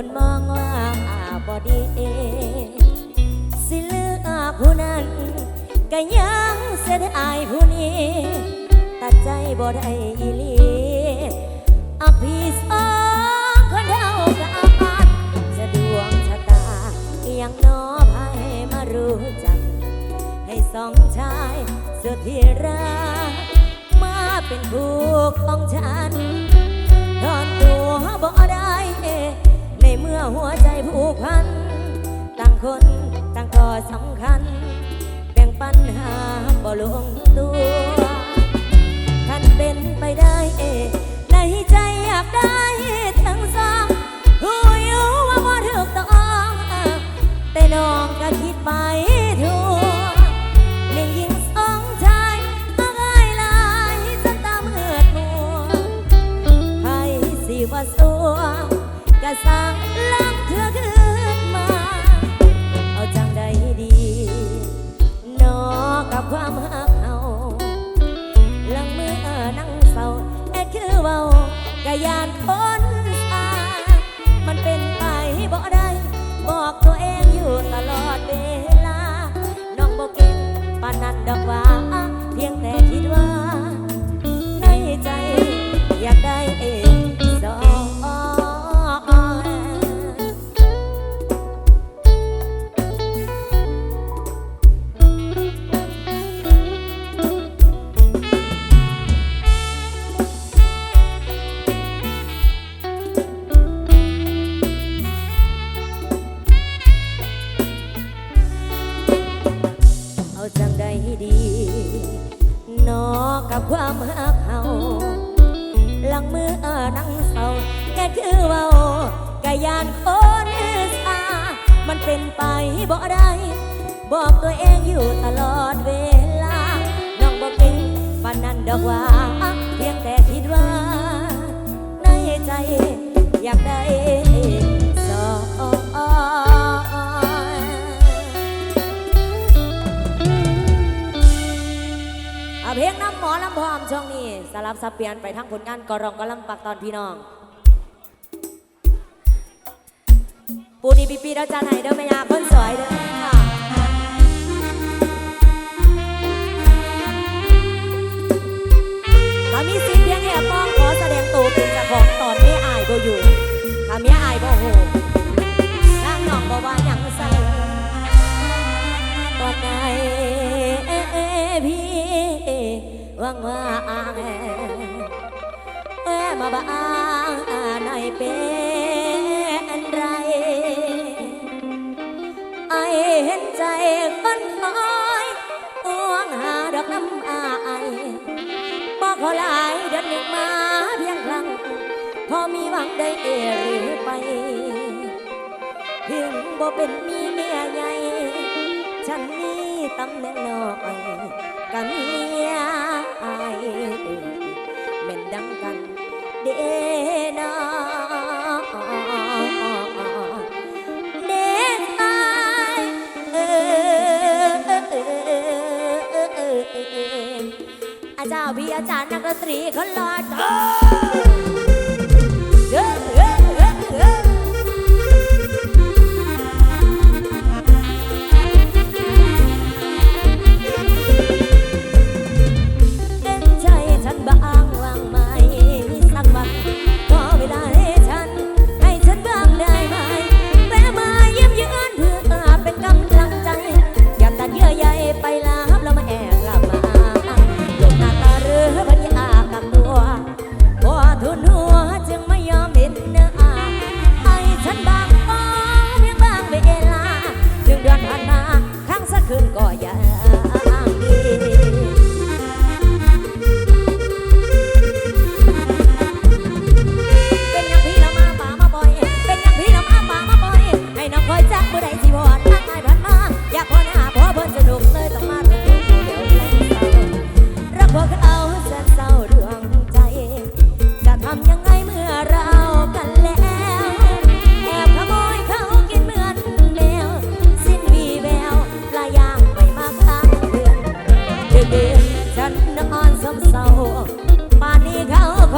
คนมองว่าบอดีสิเลือกผู้นั้นก็ยังเสียดายผู้นี้ ตัดใจบ่ได้อีลีอักพี่สองคนเท่ากันจะดวงชะตาเอียงน้อพายมารู้จัก ให้สองชายสุดที่รักมาเป็นคู่ของฉัน หัวใจผูกพัน ต่างคนต่างก็สำคัญ แบ่งปัญหาบ่ลงตัวท่านเป็นไปได้เอในใจอยากได้ทั้งสองหูอยู่ว่าบ่ถูกต้อง แต่น้องก็คิดไปทั่วเลี้ยงยิงสองชายมาง่ายลายจะตามเหือดมัวให้สิว่าสัวก็สั่งลัง ก่ อกับความหักเขาหลังมือนั่งเศร้าแค่คือเว้ากะยานคนสามันเป็นไปบ่ได้บอกตัวเองอยู่ตลอดเวลา น้องบอกเก่งปานนั้นดอกว่า ลับซับเปลี่ยนไปทั้งผลงานกอรองกำลังปักตอนพี่น้อง ปูนีปีปีเราจะไหนเด้อแม่ยาคนสวยเด้อังว่าแอมาบ้างหน่อยเป็นไร ไอเห็นใจคนคอยห่วงหาดอกน้ำอายบอกขอหลายเดือนหนึ่งมาเพียงครั้ง พอมีหวังได้เอหรือไป ถึงบ่เป็นมีเมียใหญ่ ฉันมีตำแหน่งน้อยกับ รย์นักดนตรีคนหล่อเธ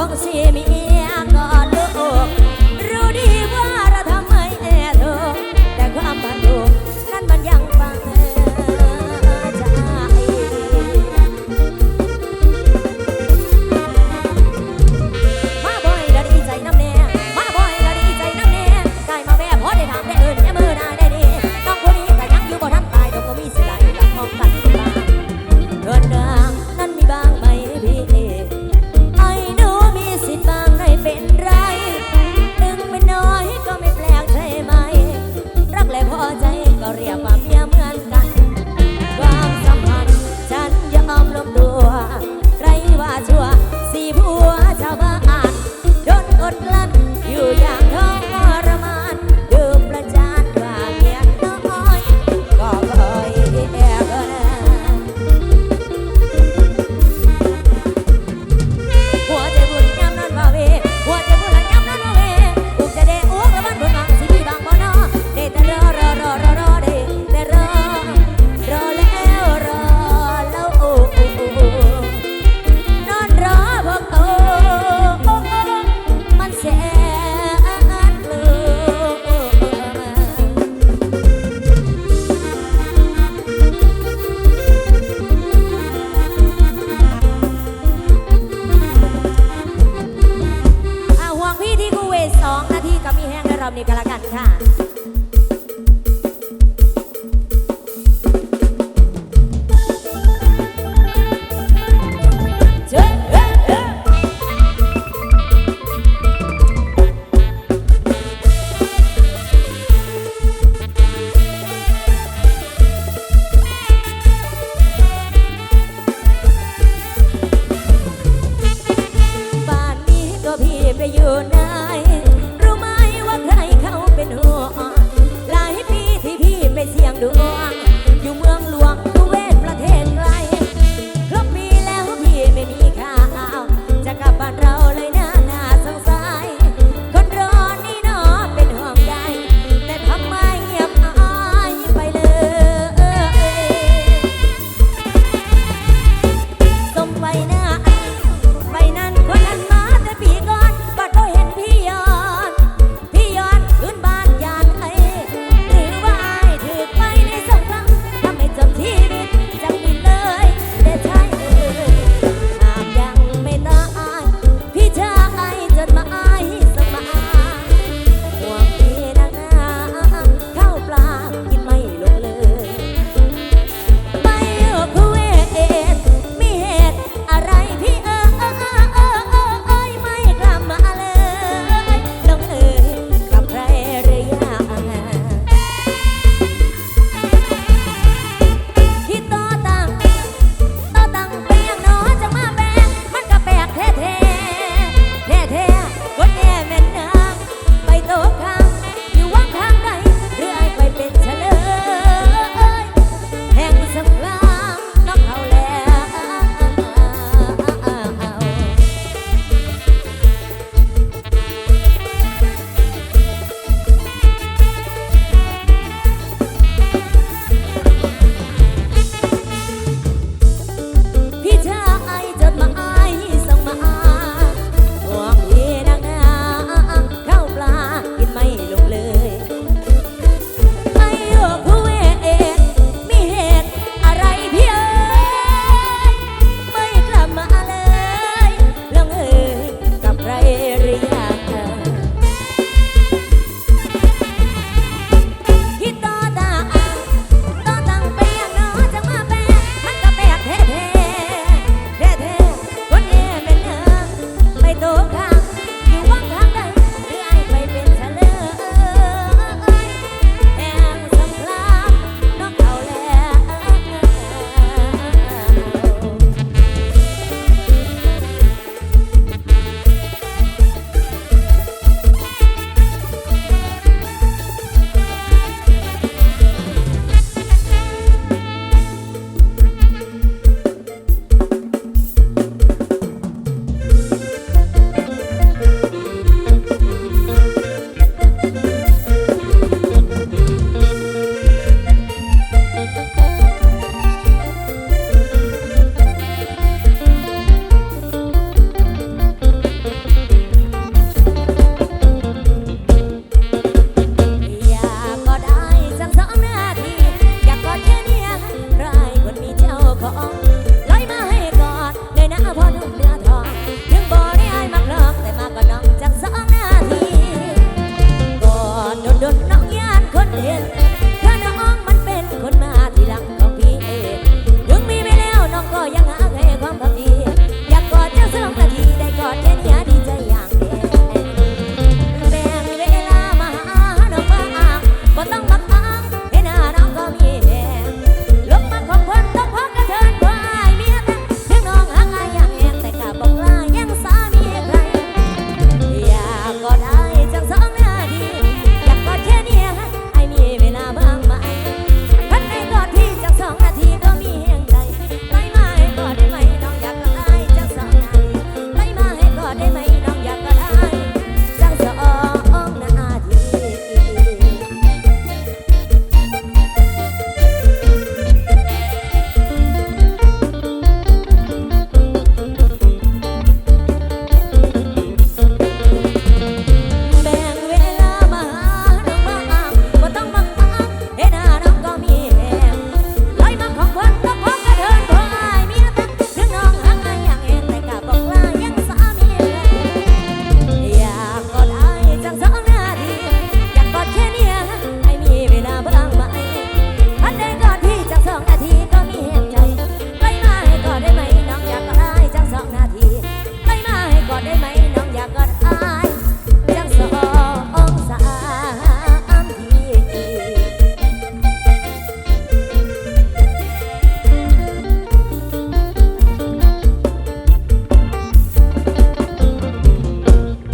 ขาคงสิมีเมียก่อนลูกรู้ดีว่าเราทำไม รอบนี้ก็แล้วกันค่ะ